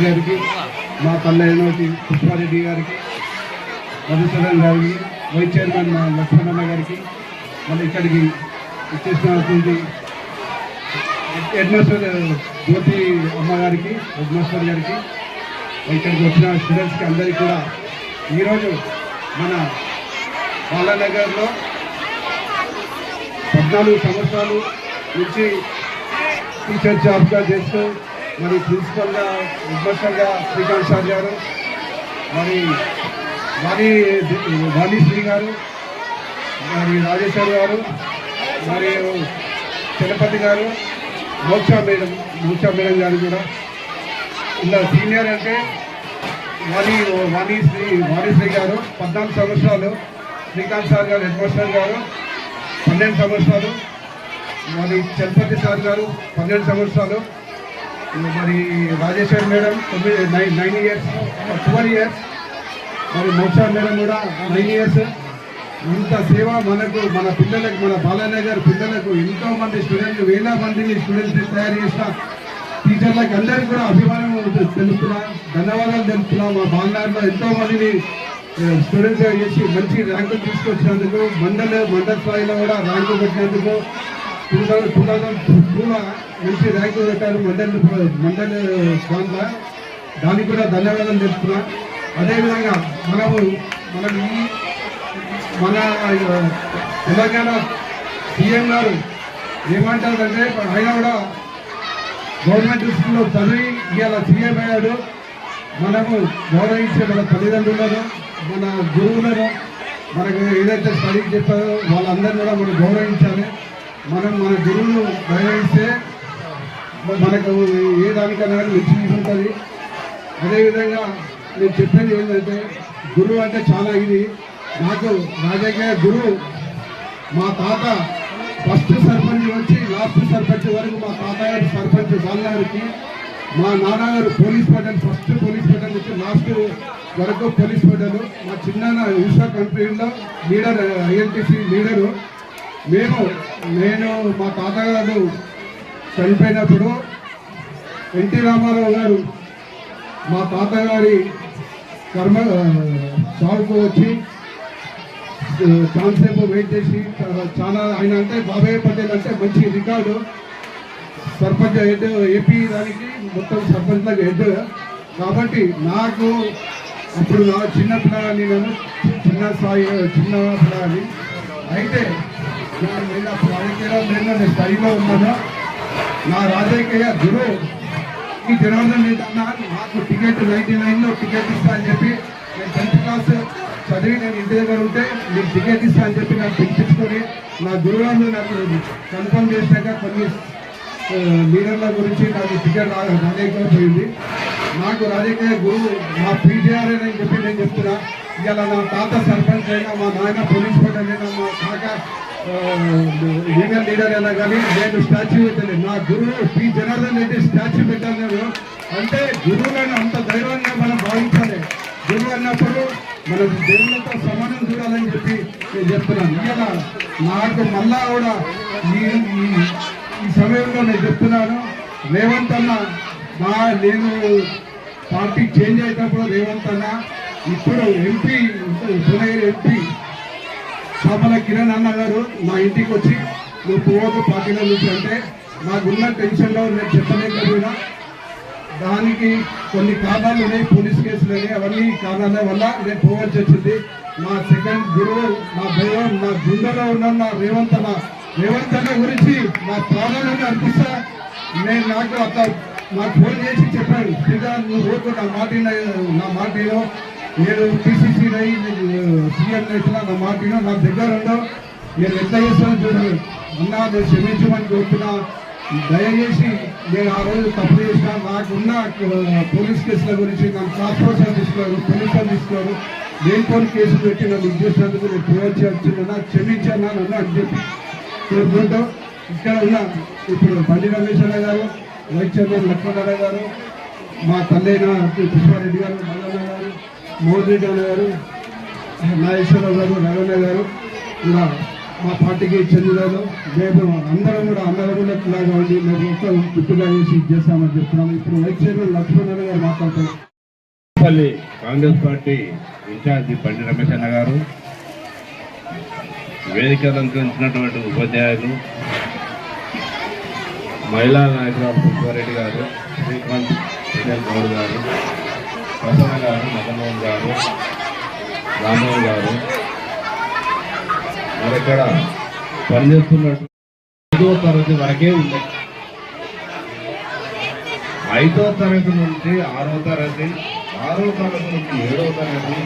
గారికి మా తల్లయ్యనోటి పుష్పారెడ్డి గారికి మధుసూదన్ గారికి వైస్ చైర్మన్ మా లక్ష్మణన్న గారికి మళ్ళీ ఇక్కడికి ఇచ్చేసినటువంటి హెడ్మాస్టర్ జ్యోతి అమ్మగారికి గారికి గారికి ఇక్కడికి వచ్చిన స్టూడెంట్స్కి అందరికీ కూడా ఈరోజు మన బాలానగర్లో పద్నాలుగు సంవత్సరాలు నుంచి టీచర్ జాబ్గా చేస్తూ మరి ప్రిన్సిపల్గా హెడ్మాస్టర్గా శ్రీకాంత్ సార్ గారు మరి మరి వాణిశ్రీ గారు మరి రాజేశ్వర్ గారు మరి చలపతి గారు మోక్ష మేడం మోక్ష మేడం గారు కూడా. ఇలా సీనియర్ అంటే వాణి వాణిశ్రీ వాణిశ్రీ గారు పద్నాలుగు సంవత్సరాలు Srikanth sir garu head master garu పన్నెండు సంవత్సరాలు మరి చలపతి సార్ గారు పన్నెండు సంవత్సరాలు మరి రాజేశ్వర్ మేడం తొమ్మిది nine nine years twelve years మరి మోక్ష మేడం కూడా నైన్ ఇయర్స్ ఇంత సేవ మనకు మన పిల్లలకు మన బాలానగర్ పిల్లలకు ఎంతో మంది స్టూడెంట్లు వేల మందిని స్టూడెంట్స్ తయారు చేసిన టీచర్లకు అందరికీ కూడా అభిమానం తెలుపుతున్నా ధన్యవాదాలు తెలుపుతున్నా మా బాలనగర్లో ఎంతో మందిని స్టూడెంట్స్ చేసి మంచి ర్యాంకులు తీసుకొచ్చినందుకు మండల మండల స్థాయిలో కూడా ర్యాంకు పెట్టినందుకు టూ థౌసండ్ టూ థౌసండ్ టూలో మంచి ర్యాంకు పెట్టారు మండలి మండలి దాంట్లో దానికి కూడా ధన్యవాదాలు తెలుపుతున్నా. అదేవిధంగా మనము మనం ఈ మన తెలంగాణ సీఎం గారు ఏమంటారంటే ఆయన కూడా గవర్నమెంట్ స్కూల్లో చదివి ఇవాళ సీఎం అయ్యాడు. మనము గౌరవించే మన తల్లిదండ్రులను మన గురువులను మనకు ఏదైతే స్టడీ చెప్పారో వాళ్ళందరినీ కూడా మనం గౌరవించాలి. మనం మన గురువును గౌరవిస్తే మనకు ఏ దానికన్నా కానీ మంచి ఉంటుంది. అదేవిధంగా నేను చెప్పేది ఏంటంటే గురువు అంటే చాలా ఇది. నాకు రాజకీయ గురువు మా తాత ఫస్ట్ సర్పంచ్ వచ్చి లాస్ట్ సర్పంచ్ వరకు మా తాతగారు సర్పంచ్ బాలగారికి మా నాన్నగారు పోలీస్ పడ్డారు ఫస్ట్ పోలీస్ పడ్డారు వచ్చి లాస్ట్ వరకు పోలీస్ పడ్డారు మా చిన్న ఈశ్వా కంపెనీలో లీడర్ ఐఎన్టీసీ లీడరు. మేము నేను మా తాతగారు చనిపోయినప్పుడు ఎన్టీ రామారావు గారు మా తాతగారి కర్మ సాగుకు వచ్చి చాలాసేపు వెయిట్ చేసి చాలా ఆయన అంటే బాబాయ్ పటేల్ అంటే మంచి రికార్డు. సర్పంచ్ హెడ్ ఏపీ దానికి మొత్తం సర్పంచ్ హెడ్. కాబట్టి నాకు అప్పుడు నా చిన్న పిల్లగాని నేను చిన్న స్థాయి చిన్న పిల్లగాని అయితే నేను నేను నేను నేను నా రాజకీయ గురువు ఈ జనార్దన్ రెడ్డి అన్న నాకు టికెట్ నైన్టీ నైన్లో టికెట్ ఇస్తా అని చెప్పి నేను టెన్త్ క్లాస్ చదివి నేను ఇంటి దగ్గర ఉంటే నీకు టికెట్ ఇస్తా అని చెప్పి నాకు పిలిపించుకొని నా గురువులను నాకు కన్ఫర్మ్ చేశాక కొన్ని లీడర్ల గురించి నాకు టికెట్ రా- రాలేకపోయింది. నాకు రాజకీయ గురువు మా పీటీఆర్ అని చెప్పి నేను చెప్తున్నా. ఇవాళ నా తాత సర్పంచ్ అయినా మా నాయన పోలీస్ పడ్డ మా కాక యూనియన్ లీడర్ అయినా కానీ నేను స్టాచ్యూ పెట్టలేదు. నా గురువు పి. జనార్దన్ రెడ్డి స్టాచ్యూ పెట్టాను నేను అంటే గురువులను అంత ధైర్యంగా మనం భావించాలి. గురువు అన్నప్పుడు మనం దేవులతో సమానం చూడాలని చెప్పి నేను చెప్తున్నాను. ఇలా నాకు మళ్ళా కూడా ఈ ఈ- ఈ సమయంలో నేను చెప్తున్నాను. రేవంత్ అన్న నా నేను పార్టీ చేంజ్ అయ్యేటప్పుడు రేవంత్ అన్న ఇప్పుడు ఎంపీ సునగిరి ఎంపీ చేపల కిరణ్ అన్న గారు మా ఇంటికి వచ్చి నువ్వు పోవద్దు పార్టీలో నుంచి అంటే నాకున్న టెన్షన్లో నేను చెప్పలేకపోయినా. దానికి కొన్ని కారణాలు ఉన్నాయి పోలీస్ కేసులు ఉన్నాయి. అవన్నీ కారణాల వల్ల నేను పోవాల్సి వచ్చింది. మా సెకండ్ గురువు మా దైవం నా గుండెలో ఉన్న నా రేవంత్ నా రేవంత్ అన్న గురించి నా ప్రాణాలను అనిపిస్తా నేను నాకు అట్లా నాకు ఫోన్ చేసి చెప్పాను శ్రీకాంత్ నువ్వు రోజు నా మాట నా మాట విను. నేను టీసీసీ సీఎం చేసిన నా మాట నా దగ్గర ఉండవు నేను ఎట్లా చేస్తాను చూడండి అన్నా నేను క్షమించమని కోరుతున్నా. దయచేసి నేను ఆ రోజు తప్పు చేసిన నాకున్న ఉన్న పోలీస్ కేసుల గురించి నన్ను ట్రాన్స్పోర్ట్ తీసుకున్నారు పోలీస్ తీసుకున్నారు. తీసుకోరు లేనిపోని కేసులు పెట్టి నన్ను ఇది చేసినందుకు నేను పోవచ్చు చేస్తున్నా క్షమించాను నన్ను అని చెప్పి కోరుకుంటూ ఇక్కడ ఉన్న. ఇప్పుడు బండి రమేష్ అన్న గారు వైస్ చైర్మన్ లక్ష్మణ గారు మా తల్లైన పుష్పారెడ్డి గారు మల్లన్న గారు మోదీ రెడ్డి గారు నాగేశ్వరరావు గారు రవణ గారు ఇలా మా పార్టీకి చెందినారు లేదు అందరం కూడా అన్నదమ్ములలాగా ఉండి మేము మొత్తం గుట్టుగా చేసి చేస్తామని చెప్తున్నాము. ఇప్పుడు వైస్ చైర్మన్ లక్ష్మణ్ గారు మాట్లాడుతున్నారు. పల్లి కాంగ్రెస్ పార్టీ ఇన్ఛార్జి బండి రమేష్ అన్న గారు వేదిక అలంకరించినటువంటి ఉపాధ్యాయులు మహిళా నాయకురాలు పుష్పారెడ్డి గారు శ్రీకాంత్ గౌడ్ గారు ప్రసన్న గారు మదన్మోహన్ గారు రామ్మోహన్ గారు మరి ఇక్కడ పనిచేస్తున్నట్టు ఐదో తరగతి వరకే ఉంది. ఐదో తరగతి నుంచి ఆరో తరగతి ఆరో తరగతి నుంచి ఏడో తరగతి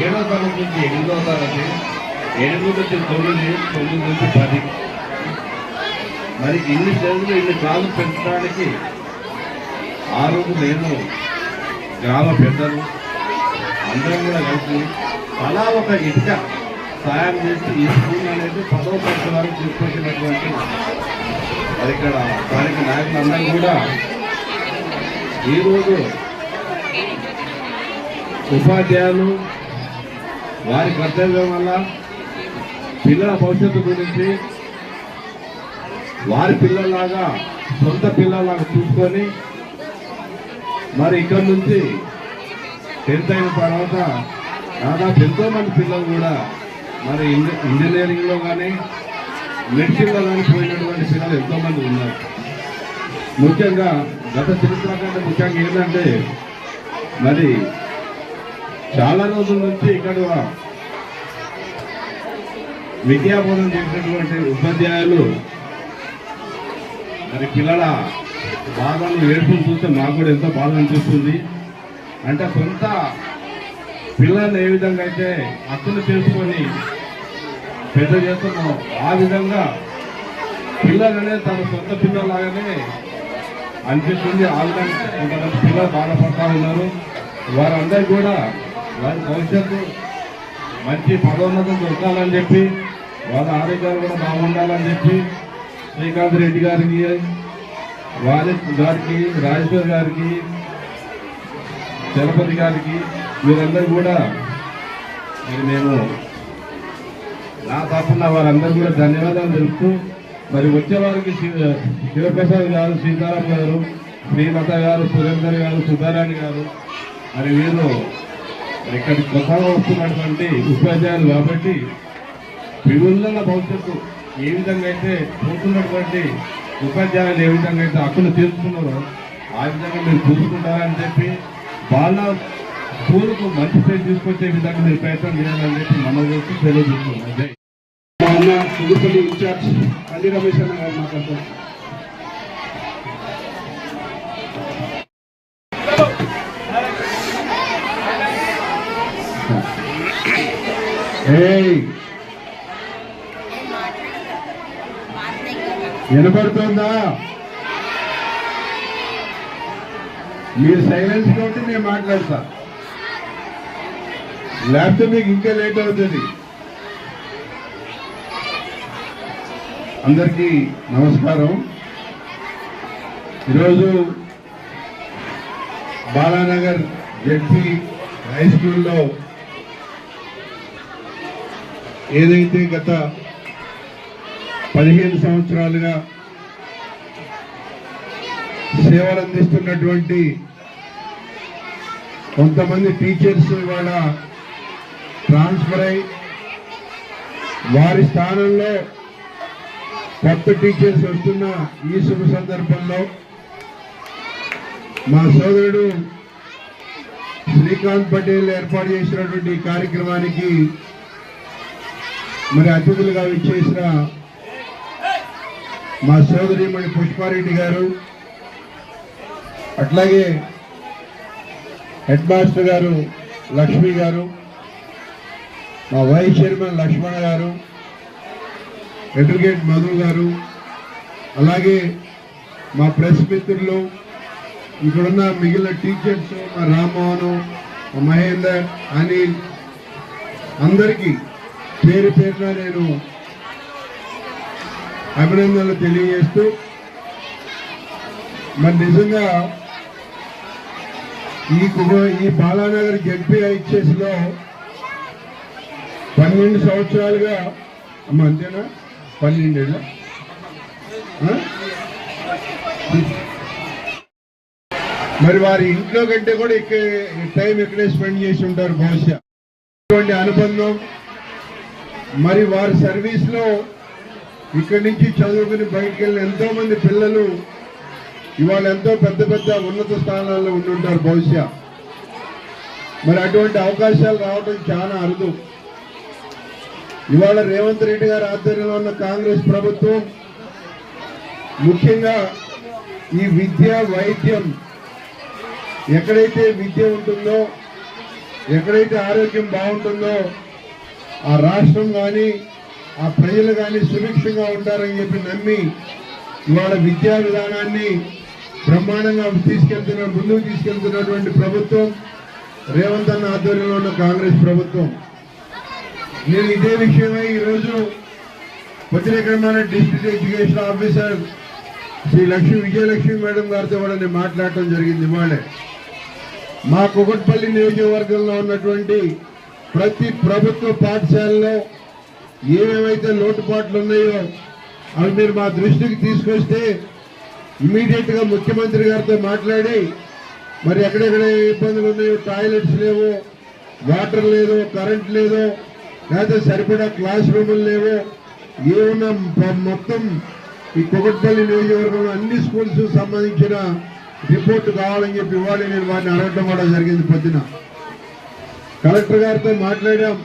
ఏడో తరగతి నుంచి ఎనిమిదో తరగతి ఎనిమిది నుంచి తొమ్మిది తొమ్మిది నుంచి పది. మరి ఇన్ని చదువులు ఇన్ని కాలు పెంచడానికి ఆరోగ్యం నేను గ్రామ పెద్దలు అందరం కూడా కలిసి అలా ఒక ఇటుక సాయం చేసి ఈ స్కూల్ అనేది పదవ తరగతి వరకు తీసుకొచ్చినటువంటి మరి ఇక్కడ స్థానిక నాయకులందరూ కూడా ఈరోజు ఉపాధ్యాయులు వారి కర్తవ్యం వల్ల పిల్లల భవిష్యత్తు గురించి వారి పిల్లలాగా సొంత పిల్లలాగా చూసుకొని మరి ఇక్కడ నుంచి టెన్త్ అయిన తర్వాత దాదాపు ఎంతో మంది పిల్లలు కూడా మరి ఇంజ- ఇంజనీరింగ్లో కానీ మెడిసిన్లో కానీ పోయినటువంటి పిల్లలు ఎంతో మంది ఉన్నారు. ముఖ్యంగా గత చరిత్ర కంటే ముఖ్యంగా ఏంటంటే మరి చాలా రోజుల నుంచి ఇక్కడ విద్యాబోధన చేసినటువంటి ఉపాధ్యాయులు మరి పిల్లల బాధను ఏడుపులు చూస్తే మాకు కూడా ఎంతో బాధ అనిపిస్తుంది. అంటే సొంత పిల్లల్ని ఏ విధంగా అయితే హక్కులు చేసుకొని పెద్ద చేస్తున్నాం ఆ విధంగా పిల్లలనే తన సొంత పిల్లలాగానే అనిపిస్తుంది. ఆ విధంగా కొంతమంది పిల్లలు బాధపడతా ఉన్నారు. వారందరూ కూడా వారి భవిష్యత్తు మంచి పదోన్నతం దొరకాలని చెప్పి వాళ్ళ ఆరోగ్యాలు కూడా బాగుండాలని చెప్పి శ్రీకాంత్ రెడ్డి గారికి వారి గారికి రాజేశ్వర్ గారికి చలపతి గారికి మీరందరూ కూడా మరి మేము నా తరఫున వారందరూ కూడా ధన్యవాదాలు తెలుపుతూ మరి వచ్చేవారికి శివ- శివప్రసాద్ గారు సీతారాం గారు శ్రీలత గారు సురేందర్ గారు సుధారాణి గారు మరి వీరు ఇక్కడికి కొత్తగా వస్తున్నటువంటి ఉపాధ్యాయులు కాబట్టి పిల్లల భవిష్యత్తు ఏ విధంగా అయితే పోతున్నటువంటి ఉపాధ్యాయులు ఏ విధంగా అయితే హక్కులు తీర్చుకున్నారో ఆ విధంగా మీరు చూసుకుంటారని చెప్పి వాళ్ళ స్కూల్కు మంచి పేరు తీసుకొచ్చే విధంగా మీరు ప్రయత్నం చేయాలని చెప్పి మనం చేసి తెలియజేస్తున్నాం జై మా అన్న పుదుపల్లి ఇన్ఛార్జ్ బండి రమేష్ అన్న గారు మాట్లాడుతున్నారు ఏయ్ వినపడుతుందా? మీరు సైలెన్స్ ఉంటే నేను మాట్లాడతా. లేకపోతే మీకు ఇంకా లేట్ అవుతుంది. అందరికీ నమస్కారం. ఈరోజు బాలానగర్ జడ్పీ హై స్కూల్లో ఏదైతే గత పదిహేను సంవత్సరాలుగా సేవలు అందిస్తున్నటువంటి కొంతమంది టీచర్స్ ఇవాళ ట్రాన్స్ఫర్ అయి వారి స్థానంలో కొత్త టీచర్స్ వస్తున్న ఈ శుభ సందర్భంలో మా సోదరుడు శ్రీకాంత్ పటేల్ ఏర్పాటు చేసినటువంటి కార్యక్రమానికి మరి అతిథులుగా విచ్చేసిన మా సోదరిమణి పుష్పారెడ్డి గారు అట్లాగే హెడ్ మాస్టర్ గారు లక్ష్మి గారు మా వైస్ చైర్మన్ లక్ష్మణ గారు అడ్వకేట్ మధు గారు అలాగే మా ప్రెస్ మిత్రులు ఇక్కడున్న మిగిలిన టీచర్స్ మా రామ్మోహన్ మా మహేందర్ అనిల్ అందరికీ పేరు పేరున నేను అభినందనలు తెలియజేస్తూ మరి నిజంగా ఈ ఈ బాలానగర్ జడ్పీ హెచ్ఎస్లో పన్నెండు సంవత్సరాలుగా అమ్మ అంతేనా? పన్నెండేళ్ళ? మరి వారి ఇంట్లో కంటే కూడా ఇక్కడ టైం ఇక్కడే స్పెండ్ చేసి ఉంటారు బహుశా. ఇటువంటి అనుబంధం మరి వారి సర్వీస్లో ఇక్కడి నుంచి చదువుకుని బయటికి వెళ్ళిన ఎంతో మంది పిల్లలు ఇవాళ ఎంతో పెద్ద పెద్ద ఉన్నత స్థానాల్లో ఉండుంటారు బహుశా మరి అటువంటి అవకాశాలు రావడం చాలా అరుదు. ఇవాళ రేవంత్ రెడ్డి గారి ఆధ్వర్యంలో ఉన్న కాంగ్రెస్ ప్రభుత్వం ముఖ్యంగా ఈ విద్య వైద్యం ఎక్కడైతే విద్య ఉంటుందో ఎక్కడైతే ఆరోగ్యం బాగుంటుందో ఆ రాష్ట్రం కానీ ఆ ప్రజలు కానీ సుభిక్షంగా ఉంటారని చెప్పి నమ్మి ఇవాళ విద్యా విధానాన్ని బ్రహ్మాండంగా తీసుకెళ్తున్న ముందుకు తీసుకెళ్తున్నటువంటి ప్రభుత్వం రేవంత్ అన్న ఆధ్వర్యంలో ఉన్న కాంగ్రెస్ ప్రభుత్వం. నేను ఇదే విషయమై ఈరోజు పత్రికరమైన district education officer Shri Lakshmi Vijayalakshmi madam గారితో కూడా నేను మాట్లాడటం జరిగింది ఇవాళే. మా కుకట్పల్లి నియోజకవర్గంలో ఉన్నటువంటి ప్రతి ప్రభుత్వ పాఠశాలలో ఏమేమైతే లోటుపాట్లు ఉన్నాయో అవి మీరు మా దృష్టికి తీసుకొస్తే ఇమీడియట్గా ముఖ్యమంత్రి గారితో మాట్లాడి మరి ఎక్కడెక్కడ ఏ ఇబ్బందులు ఉన్నాయో టాయిలెట్స్ లేవు వాటర్ లేదు కరెంట్ లేదు లేకపోతే సరిపడా క్లాస్ రూములు లేవు ఏమన్నా మొత్తం ఈ కొగట్పల్లి నియోజకవర్గంలో అన్ని స్కూల్స్ సంబంధించిన రిపోర్ట్ కావాలని చెప్పి ఇవాళ నేను వారిని అడగడం కూడా జరిగింది పొద్దున. కలెక్టర్ గారితో మాట్లాడాం.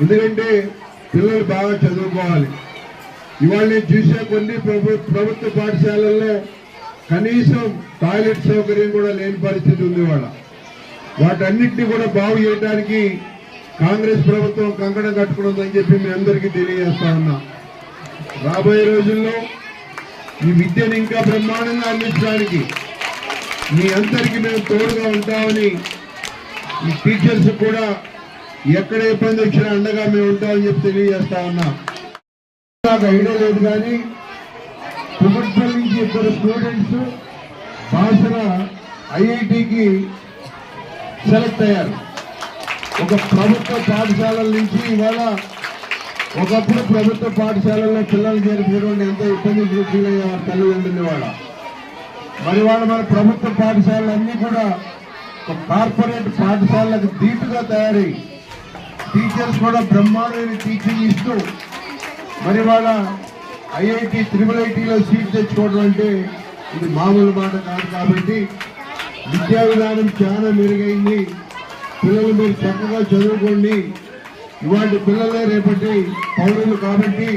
ఎందుకంటే పిల్లలు బాగా చదువుకోవాలి. ఇవాళ నేను చూసే కొన్ని ప్రభు ప్రభుత్వ పాఠశాలల్లో కనీసం టాయిలెట్ సౌకర్యం కూడా లేని పరిస్థితి ఉంది ఇవాళ. వాటన్నిటిని కూడా బాగు చేయడానికి కాంగ్రెస్ ప్రభుత్వం కంకణం కట్టుకున్నదని చెప్పి మీ అందరికీ తెలియజేస్తా ఉన్నా. రాబోయే రోజుల్లో ఈ విద్యను ఇంకా బ్రహ్మాండంగా అందించడానికి మీ అందరికీ మేము తోడుగా ఉంటామని ఈ టీచర్స్ కూడా ఎక్కడ ఇబ్బంది వచ్చినా అండగా మేము ఉంటామని చెప్పి తెలియజేస్తా ఉన్నా. నాకు ఐడియా లేదు కానీ ప్రభుత్వం నుంచి ఇద్దరు స్టూడెంట్స్ భాషన ఐఐటికి సెలెక్ట్ అయ్యారు. ఒక ప్రభుత్వ పాఠశాలల నుంచి ఇవాళ ఒకప్పుడు ప్రభుత్వ పాఠశాలల్లో పిల్లలు చేరిపోవడం ఎంతో ఇబ్బంది ఫీల్ అయ్యేవారు తల్లిదండ్రులు ఇవాళ. మరి వాళ్ళ మన ప్రభుత్వ పాఠశాలలన్నీ కూడా ఒక కార్పొరేట్ పాఠశాలలకు దీటుగా తయారయ్యి టీచర్స్ కూడా బ్రహ్మాండమైన టీచింగ్ ఇస్తూ మరి వాళ్ళ ఐఐటి త్రిబుల్ ఐటీలో సీట్ తెచ్చుకోవడం అంటే ఇది మామూలు మాట కాదు కాబట్టి విద్యా విధానం చాలా మెరుగైంది. పిల్లలు మీరు చక్కగా చదువుకోండి. ఇవాటి పిల్లలే రేపటి పౌరులు కాబట్టి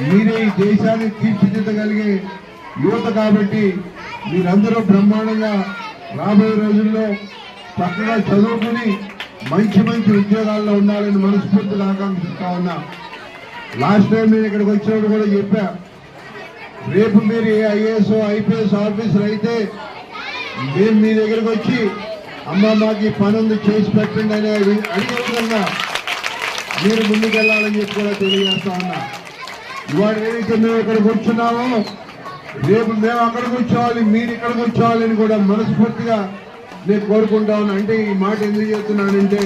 మీరే ఈ దేశాన్ని తీర్చిదిద్దగలిగే యువత కాబట్టి మీరందరూ బ్రహ్మాండంగా రాబోయే రోజుల్లో చక్కగా చదువుకుని మంచి మంచి ఉద్యోగాల్లో ఉండాలని మనస్ఫూర్తిగా ఆకాంక్షిస్తా ఉన్నా. లాస్ట్ టైం నేను ఇక్కడికి వచ్చినప్పుడు కూడా చెప్పా. రేపు మీరు ఏ ఐఏఎస్ ఐపీఎస్ ఆఫీసర్ అయితే మేము మీ దగ్గరకు వచ్చి అమ్మ మాకు పని ఉంది చేసి పెట్టండి అనే అడిగే విధంగా మీరు ముందుకెళ్ళాలని చెప్పి కూడా తెలియజేస్తా ఉన్నా. ఇవాళ ఏదైతే మేము ఇక్కడ కూర్చున్నామో రేపు మేము అక్కడ కూర్చోవాలి మీరు ఇక్కడ కూర్చోవాలని కూడా మనస్ఫూర్తిగా నేను కోరుకుంటా ఉన్నా అంటే ఈ మాట ఎందుకు చెప్తున్నానంటే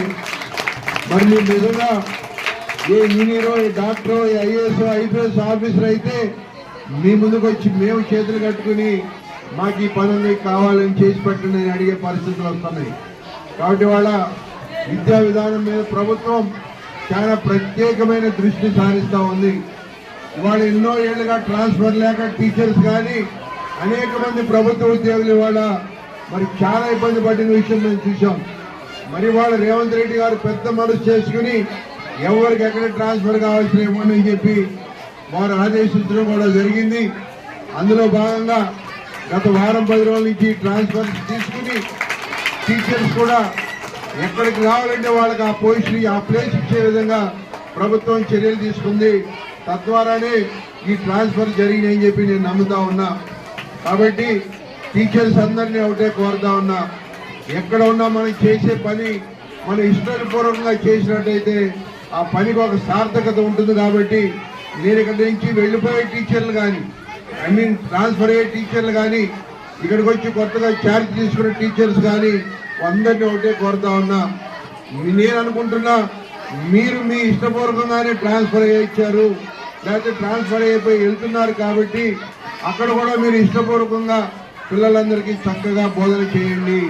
మరి మీరు నిజంగా ఏ ఇంజనీరో ఏ డాక్టరో ఏ ఐఏఎస్ ఐపీఎస్ ఆఫీసర్ అయితే మీ ముందుకు వచ్చి మేము చేతులు కట్టుకుని మాకు ఈ పనులు కావాలని చేసి పెట్టండి అని అడిగే పరిస్థితులు వస్తున్నాయి. కాబట్టి వాళ్ళ విద్యా విధానం మీద ప్రభుత్వం చాలా ప్రత్యేకమైన దృష్టి సారిస్తూ ఉంది. ఇవాళ ఎన్నో ఏళ్ళుగా ట్రాన్స్ఫర్ లేక టీచర్స్ కానీ అనేక మంది ప్రభుత్వ ఉద్యోగులు ఇవాళ మరి చాలా ఇబ్బంది పడిన విషయం మేము చూసాం మరి వాళ్ళు రేవంత్ రెడ్డి గారు పెద్ద మనసు చేసుకుని ఎవరికి ఎక్కడ ట్రాన్స్ఫర్ కావాల్సిన ఇవ్వండి అని చెప్పి వారు ఆదేశించడం కూడా జరిగింది. అందులో భాగంగా గత వారం పది రోజుల నుంచి ట్రాన్స్ఫర్ తీసుకుని టీచర్స్ కూడా ఎక్కడికి రావాలంటే వాళ్ళకి ఆ పొజిషన్ ఆ ప్లేస్ ఇచ్చే విధంగా ప్రభుత్వం చర్యలు తీసుకుంది. తద్వారానే ఈ ట్రాన్స్ఫర్ జరిగినాయని చెప్పి నేను నమ్ముతా ఉన్నా. కాబట్టి టీచర్స్ అందరినీ ఒకటే కోరుతా ఉన్నా. ఎక్కడ ఉన్నా మనం చేసే పని మన ఇష్టపూర్వకంగా చేసినట్టయితే ఆ పనికి ఒక సార్థకత ఉంటుంది కాబట్టి నేను ఇక్కడ నుంచి వెళ్ళిపోయే టీచర్లు కానీ ఐ మీన్ ట్రాన్స్ఫర్ అయ్యే టీచర్లు కానీ ఇక్కడికి వచ్చి కొత్తగా ఛార్జ్ తీసుకునే టీచర్స్ కానీ అందరినీ ఒకటే కోరుతా ఉన్నా. నేను అనుకుంటున్నా మీరు మీ ఇష్టపూర్వకంగానే ట్రాన్స్ఫర్ అయ్యారు లేకపోతే ట్రాన్స్ఫర్ అయిపోయి వెళ్తున్నారు కాబట్టి అక్కడ కూడా మీరు ఇష్టపూర్వకంగా పిల్లలందరికీ చక్కగా బోధన చేయండి.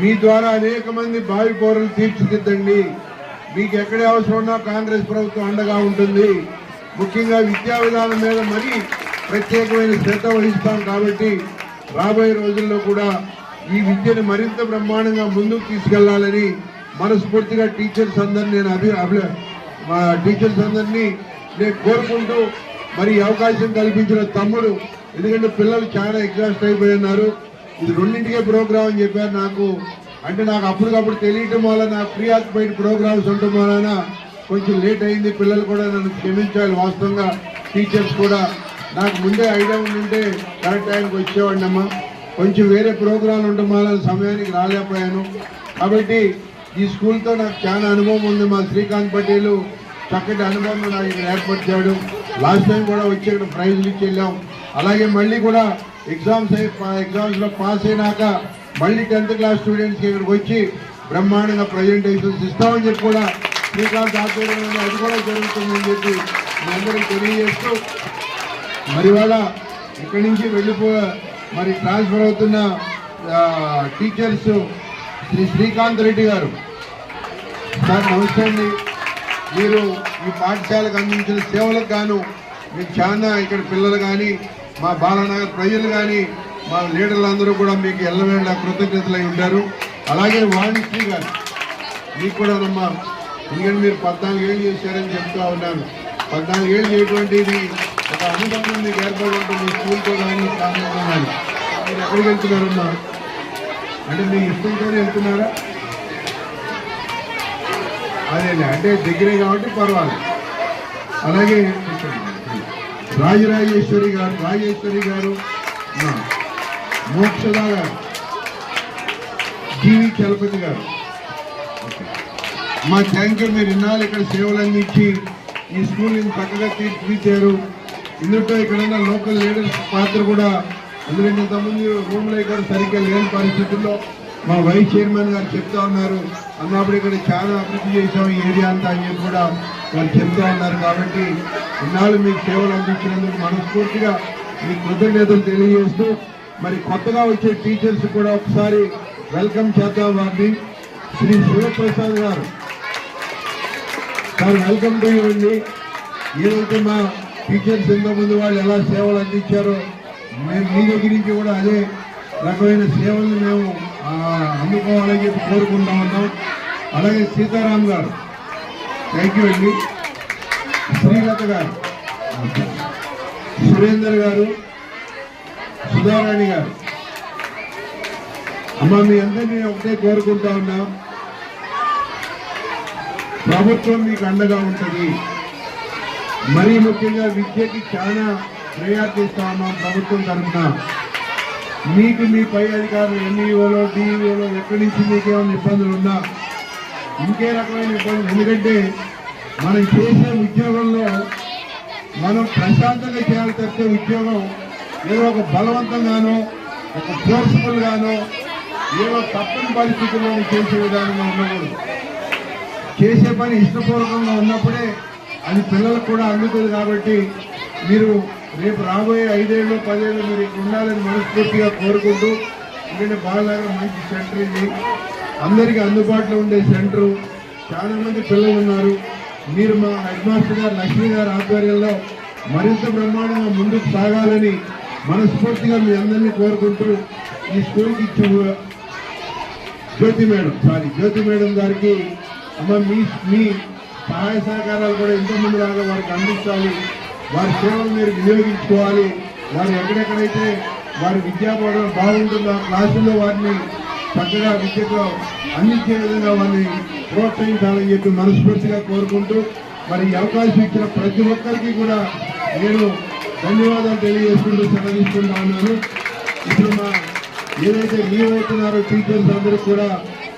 మీ ద్వారా అనేక మంది భావి పౌరులు తీర్చిదిద్దండి. మీకు ఎక్కడే అవసరం ఉన్నా కాంగ్రెస్ ప్రభుత్వం అండగా ఉంటుంది. ముఖ్యంగా విద్యా విధానం మీద మరీ ప్రత్యేకమైన శ్రద్ధ వహిస్తాం కాబట్టి రాబోయే రోజుల్లో కూడా ఈ విద్యను మరింత బ్రహ్మాండంగా ముందుకు తీసుకెళ్ళాలని మనస్ఫూర్తిగా టీచర్స్ అందరినీ నేను అభి అభి మా టీచర్స్ అందరినీ నేను కోరుకుంటూ మరి అవకాశం కల్పించిన తమ్ముడు ఎందుకంటే పిల్లలు చాలా ఎగ్జాస్ట్ అయిపోయి ఉన్నారు ఇది రెండింటికే ప్రోగ్రామ్ అని చెప్పారు నాకు. అంటే నాకు అప్పటికప్పుడు తెలియటం వల్ల నాకు ఫ్రీ ఆక్యుపైడ్ ప్రోగ్రామ్స్ ఉండటం వలన కొంచెం లేట్ అయింది. పిల్లలు కూడా నన్ను క్షమించాలి. వాస్తవంగా టీచర్స్ కూడా నాకు ముందే ఐడియా ఉండింటే కరెక్ట్ టైంకి వచ్చేవాడిని అమ్మా కొంచెం వేరే ప్రోగ్రాంలు ఉండటం వల్ల సమయానికి రాలేకపోయాను. కాబట్టి ఈ స్కూల్తో నాకు చాలా అనుభవం ఉంది. మా శ్రీకాంత్ పటేలు చక్కటి అనుభవం నాకు ఏర్పరిచాడు. లాస్ట్ టైం కూడా వచ్చి ఇక్కడ ప్రైజ్లు ఇచ్చి వెళ్ళాం. అలాగే మళ్ళీ కూడా ఎగ్జామ్స్ ఎగ్జామ్స్లో ఎగ్జామ్స్లో పాస్ అయినాక మళ్ళీ టెన్త్ క్లాస్ స్టూడెంట్స్ ఇక్కడికి వచ్చి బ్రహ్మాండంగా ప్రజెంటేషన్స్ ఇస్తామని చెప్పి కూడా శ్రీకాంత్ ఆధ్వర్యంలో అది కూడా జరుగుతుందని చెప్పి మీ తెలియజేస్తూ మరి వాళ్ళ ఇక్కడి నుంచి వెళ్ళిపో మరి ట్రాన్స్ఫర్ అవుతున్న టీచర్స్ శ్రీ శ్రీకాంత్ రెడ్డి గారు. సార్ నమస్తే అండి. మీరు ఈ పాఠశాలకు అందించిన సేవలకు గాను మీకు చాలా ఇక్కడ పిల్లలు కానీ మా బాలనగర్ ప్రజలు కానీ మా లీడర్లందరూ కూడా మీకు ఎల్లవేళ కృతజ్ఞతలై ఉంటారు అలాగే వాణిశ్రీ గారు మీకు కూడా నమ్మా ఎందుకంటే మీరు పద్నాలుగు ఏళ్ళు చేశారని చెప్తా ఉన్నాను పద్నాలుగు ఏళ్ళు చేయటువంటి ఒక అనుబంధం మీకు ఏర్పడి ఉంటుంది స్కూల్తో కానీ కాలేజ్తో కానీ మీరు ఎక్కడికి వెళ్తున్నారమ్మా? అంటే మీ ఇష్టంతోనే వెళ్తున్నారా? అదే అంటే దగ్గరే కాబట్టి పర్వాలేదు. అలాగే రాజరాజేశ్వరి గారు రాజేశ్వరి గారు మోక్షదా గారు జీవి చలపతి గారు. మా థ్యాంక్ యూ మీరు ఇన్నాళ్ళు ఇక్కడ సేవలు అందించి ఈ స్కూల్ని చక్కగా తీర్చిదిద్దారు. ఇందులో ఇక్కడ లోకల్ లీడర్స్ పాత్ర కూడా ఎందుకంటే ఇంతకుముందు రూమ్లో ఇక్కడ సరిగ్గా లేని పరిస్థితుల్లో మా వైస్ చైర్మన్ గారు చెప్తా ఉన్నారు. అన్నప్పుడు ఇక్కడ చాలా అభివృద్ధి చేశాం ఈ ఏరియా అంతా అని చెప్పి కూడా వాళ్ళు చెప్తా ఉన్నారు కాబట్టి ఇన్నాళ్ళు మీకు సేవలు అందించినందుకు మనస్ఫూర్తిగా మీ కృతజ్ఞతలు తెలియజేస్తూ మరి కొత్తగా వచ్చే టీచర్స్ కూడా ఒకసారి వెల్కమ్ చేద్దాం వారిని. శ్రీ శివప్రసాద్ గారు సార్ వెల్కమ్ టు యూ ఏదైతే మా టీచర్స్ ముందు వాళ్ళు ఎలా సేవలు అందించారో మేము మీ దగ్గర నుంచి కూడా అదే రకమైన సేవలను మేము అందుకోవాలని చెప్పి కోరుకుంటా ఉన్నాం. అలాగే సీతారాం గారు థ్యాంక్ యూ అండి. శ్రీలత గారు సురేందర్ గారు సుధారాణి గారు. అమ్మ మీ అందరినీ ఒకటే కోరుకుంటా ఉన్నా. ప్రభుత్వం మీకు అండగా ఉంటుంది. మరీ ముఖ్యంగా విద్యకి చాలా ప్రయారిటీ ఉన్నాం ప్రభుత్వం తరఫున. మీకు మీ పై అధికారులు ఎన్ఈఓలో డిఈఓలో ఎక్కడి నుంచి మీకు ఏమైనా ఇబ్బందులు ఉన్నా ఇంకే రకమైన ఇబ్బందులు. ఎందుకంటే మనం చేసే ఉద్యోగంలో మనం ప్రశాంతంగా చేయాలి తప్పితే ఉద్యోగం ఏదో ఒక బలవంతంగానో ఒక ఫోర్స్ఫుల్ గానో ఏదో తప్పని పరిస్థితుల్లో చేసే విధానంగా ఉండకూడదు. చేసే పని ఇష్టపూర్వకంగా ఉన్నప్పుడే అది పిల్లలకు కూడా అందుతుంది కాబట్టి మీరు రేపు రాబోయే ఐదేళ్ళు పదేళ్ళు మీరు ఇక్కడ ఉండాలని మనస్ఫూర్తిగా కోరుకుంటూ ఎందుకంటే బాలనగర్ మంచి సెంటర్ ఇది. అందరికీ అందుబాటులో ఉండే సెంటరు. చాలా మంది పిల్లలు ఉన్నారు. మీరు మా హెడ్ మాస్టర్ గారు లక్ష్మీ గారి ఆధ్వర్యంలో మరింత బ్రహ్మాండంగా ముందుకు సాగాలని మనస్ఫూర్తిగా మీ అందరినీ కోరుకుంటూ ఈ స్కూల్కి ఇచ్చిన Jyothi madam sorry Jyothi madam గారికి అమ్మ మీ మీ సహాయ సహకారాలు కూడా ఎంతోమంది లాగా వారికి అందించాలి. వారి సేవలు మీరు వినియోగించుకోవాలి. వారు ఎక్కడెక్కడైతే వారి విద్యాబోధన బాగుంటుందో క్లాసుల్లో వారిని చక్కగా విద్యతో అందించే విధంగా వారిని ప్రోత్సహించాలని చెప్పి మనస్ఫూర్తిగా కోరుకుంటూ మరి అవకాశం ఇచ్చిన ప్రతి ఒక్కరికి కూడా నేను ధన్యవాదాలు తెలియజేసుకుంటూ సెలవిస్తుంటా ఉన్నాను ఇప్పుడు మా ఏదైతే మీరవుతున్నారో టీచర్స్ అందరూ కూడా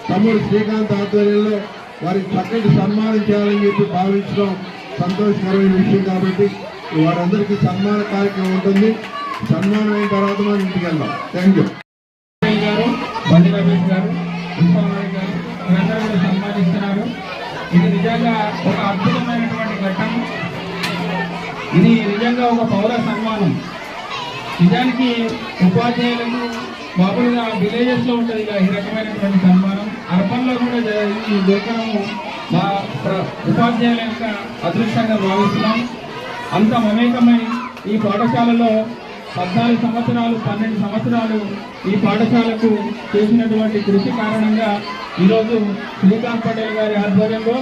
తమ్ముడు శ్రీకాంత్ ఆధ్వర్యంలో వారికి చక్కటి సన్మానం చేయాలని చెప్పి భావించడం సంతోషకరమైన విషయం కాబట్టి వారందరికీ సన్మాన కార్యక్రమం ఉంటుంది. సన్మానం అయిన తర్వాత మనం ఇంటికి వెళ్దాం. థ్యాంక్ యూ గారు బండి రమేష్ గారు విశ్వనాథ్ గారు వీరందరూ కూడా సన్మానిస్తున్నారు. ఇది నిజంగా ఒక అద్భుతమైనటువంటి ఘట్టం. ఇది నిజంగా ఒక పౌర సన్మానం. నిజానికి ఉపాధ్యాయులకు మామూలుగా విలేజెస్లో ఉంటుంది ఇలా ఈ రకమైనటువంటి సన్మానం. అర్బన్లో కూడా ఈ దొరకడము మా ఉపాధ్యాయుల యొక్క అదృష్టంగా భావిస్తున్నాం. అంత మమేకమై ఈ పాఠశాలలో పద్నాలుగు సంవత్సరాలు పన్నెండు సంవత్సరాలు ఈ పాఠశాలకు చేసినటువంటి కృషి కారణంగా ఈరోజు శ్రీకాంత్ పటేల్ గారి ఆధ్వర్యంలో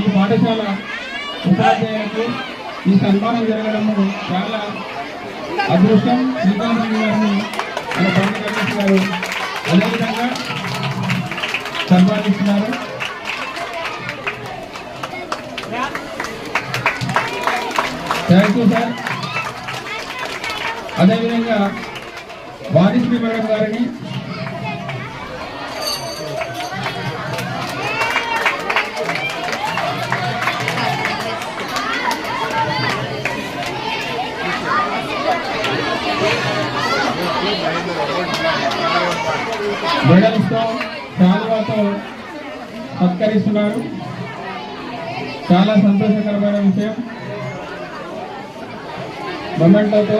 ఈ పాఠశాల ఉపాధ్యాయులకు ఈ సన్మానం జరగడము చాలా అదృష్టం. శ్రీకాంత్ గారిని మన పండుగ గారు అదేవిధంగా సన్మానిస్తున్నారు. థ్యాంక్ యూ సార్ అదేవిధంగా వాణిశ్రీ మేడం గారిని. మెడల్స్తో శాలువాతో సత్కరిస్తున్నారు. చాలా సంతోషకరమైన విషయం. మొమెంటోతో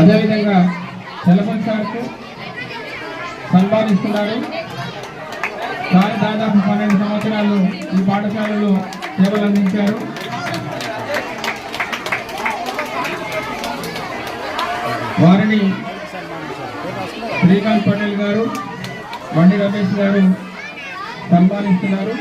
అదేవిధంగా సెలబస్ సార్కు సన్మానిస్తున్నారు సార్ దాదాపు పన్నెండు సంవత్సరాలు ఈ పాఠశాలలో సేవలు అందించారు. వారిని శ్రీకాంత్ పటేల్ గారు బండి రమేష్ గారు సన్మానిస్తున్నారు.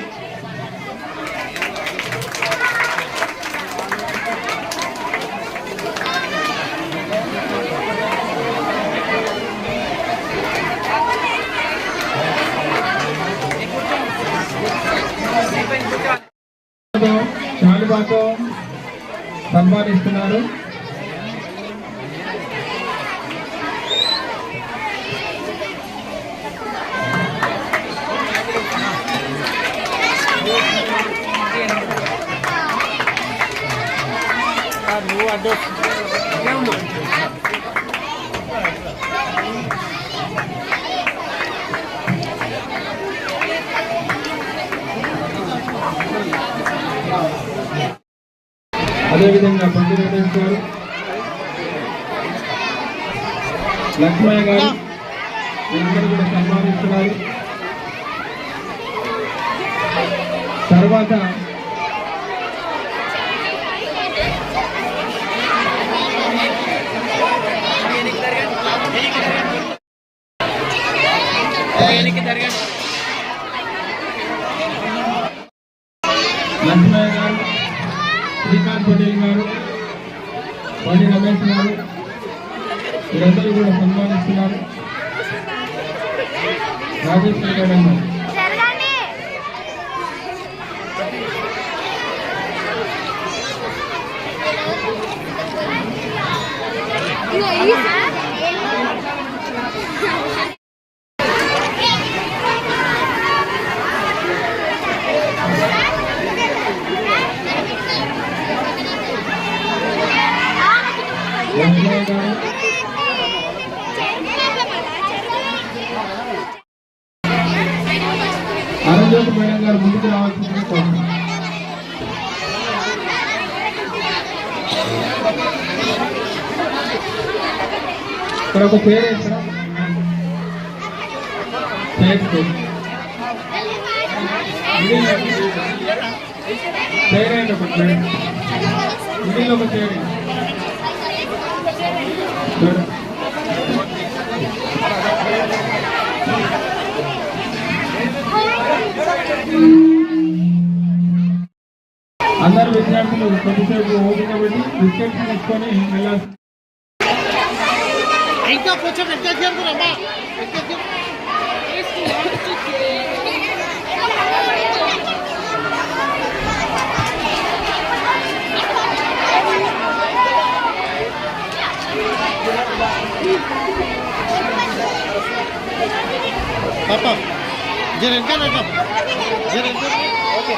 శాలువాతో సన్మానిస్తున్నారు. అదేవిధంగా బండి గారు లక్ష్మయ్య గారు వీళ్ళందరూ కూడా సన్మానిస్తున్నారు. తర్వాత లక్ష్మయ్య గారు శ్రీకాంత్ పటేల్ గారు బండి రమేష్ గారు వీరందరూ కూడా సన్మానిస్తున్నారు రాజేశ్వరి మేడం గారు జరగండి లక్ష్మయ్య మేడం గారు ముందుకు రావాల్సింది ఇక్కడ ఒక పేరు పేరు పేరు ఒక పేరు. ఒక పేరు అందరు విద్యార్థులు కొద్దిసేపు ఓపిక పెట్టి బిస్కెట్స్ తీసుకొని వెళ్ళాలి. ఇంకా కొంచెం ఎక్కడ చేరుకున్నామా ఎక్కడ వెనక జరుగురమ్మా పాప జర వెనకాల జర వెనకాల. ఓకే